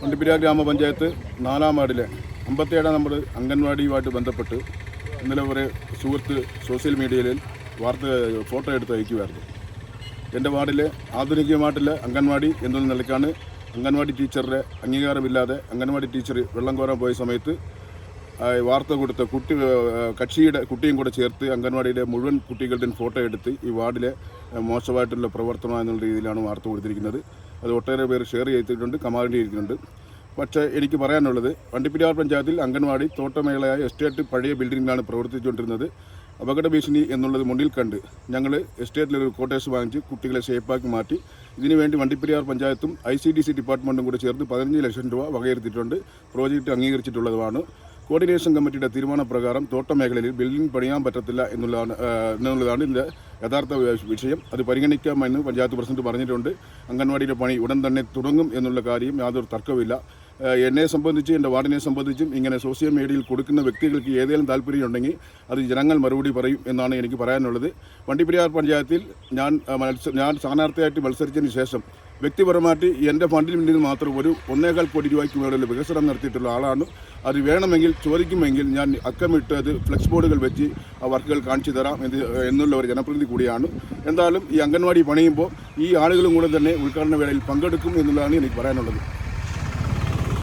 വണ്ടിപ്പെരിയാർ ഗ്രാമപഞ്ചായത്ത് നാലാം വാർഡിലെ അമ്പത്തേഴാം നമ്പർ അംഗൻവാടിയുമായിട്ട് ബന്ധപ്പെട്ട് ഇന്നലെ ഒരു സുഹൃത്ത് സോഷ്യൽ മീഡിയയിൽ വാർത്ത ഫോട്ടോ എടുത്ത് അയക്കുമായിരുന്നു. എന്റെ വാർഡിലെ ആധുനികമായിട്ടുള്ള അംഗൻവാടി എന്നുള്ള നിലയ്ക്കാണ് അംഗൻവാടി ടീച്ചറുടെ അംഗീകാരമില്ലാതെ അംഗൻവാടി ടീച്ചർ വെള്ളം കോരാൻ പോയ സമയത്ത് വാർത്ത കൊടുത്ത കുട്ടി കക്ഷിയുടെ കുട്ടിയും കൂടെ ചേർത്ത് അംഗൻവാടിയിലെ മുഴുവൻ കുട്ടികളുടെയും ഫോട്ടോ എടുത്ത് ഈ വാർഡിലെ മോശമായിട്ടുള്ള പ്രവർത്തനം എന്നുള്ള രീതിയിലാണ് വാർത്ത കൊടുത്തിരിക്കുന്നത്. അത് ഒട്ടേറെ പേര് ഷെയർ ചെയ്തിട്ടുണ്ട് കമാൻഡ് പക്ഷേ എനിക്ക് പറയാനുള്ളത് വണ്ടിപ്പെരിയാർ പഞ്ചായത്തിൽ അംഗൻവാടി തോട്ടമേളയായ എസ്റ്റേറ്റ് പഴയ ബിൽഡിങ്ങിലാണ് പ്രവർത്തിച്ചുകൊണ്ടിരുന്നത്. അപകട ഭീഷണി എന്നുള്ളത് മുന്നിൽ കണ്ട് ഞങ്ങൾ എസ്റ്റേറ്റിലൊരു കോട്ടേഴ്സ് വാങ്ങിച്ച് കുട്ടികളെ സേഫാക്കി മാറ്റി. ഇതിനുവേണ്ടി വണ്ടിപ്പെരിയാർ പഞ്ചായത്തും ഐ സി ഡി സി ഡിപ്പാർട്ട്മെന്റും കൂടെ ചേർത്ത് പതിനഞ്ച് ലക്ഷം രൂപ വകയിരുത്തിയിട്ടുണ്ട്. പ്രോജക്റ്റ് അംഗീകരിച്ചിട്ടുള്ളതുമാണ്. കോർഡിനേഷൻ കമ്മിറ്റിയുടെ തീരുമാനപ്രകാരം തോട്ടമേഖലയിൽ ബിൽഡിംഗ് പണിയാൻ പറ്റത്തില്ല എന്നുള്ളതാണ് എന്നുള്ളതാണ് ഇതിന്റെ യഥാർത്ഥ വിഷയം. അത് പരിഗണിക്കാമെന്ന് പഞ്ചായത്ത് പ്രസിഡന്റ് പറഞ്ഞിട്ടുണ്ട്. അംഗൻവാടിയുടെ പണി ഉടൻ തന്നെ തുടങ്ങും എന്നുള്ള കാര്യം യാതൊരു തർക്കമില്ല ആ, എന്നെ സംബന്ധിച്ച് എന്റെ വാർഡിനെ സംബന്ധിച്ചും ഇങ്ങനെ സോഷ്യൽ മീഡിയയിൽ കൊടുക്കുന്ന വ്യക്തികൾക്ക് ഏതെങ്കിലും താല്പര്യമുണ്ടെങ്കിൽ അത് ജനങ്ങൾ മറുപടി പറയും എന്നാണ് എനിക്ക് പറയാനുള്ളത്. വണ്ടിപ്പെരിയാർ പഞ്ചായത്തിൽ ഞാൻ മത്സ ഞാൻ സ്ഥാനാർത്ഥിയായിട്ട് മത്സരിച്ചതിന് ശേഷം വ്യക്തിപരമായിട്ട് എന്റെ ഫണ്ടിൽ നിന്ന് മാത്രം ഒരു ഒന്നേകാൽ കോടി രൂപയ്ക്ക് മേളിൽ വികസനം നടത്തിയിട്ടുള്ള ആളാണ്. അത് വേണമെങ്കിൽ ചോദിക്കുമെങ്കിൽ ഞാൻ അക്കമിട്ട് അത് ഫ്ലെക്സ് ബോർഡുകൾ വെച്ച് ആ വർക്കുകൾ കാണിച്ചു തരാം എന്ന് എന്നുള്ള ഒരു ജനപ്രതിനിധി കൂടിയാണ്. എന്തായാലും ഈ അംഗൻവാടി പണിയുമ്പോൾ ഈ ആളുകളും കൂടെ തന്നെ ഉദ്ഘാടന വേളയിൽ പങ്കെടുക്കും എന്നുള്ളതാണ് എനിക്ക് പറയാനുള്ളത്.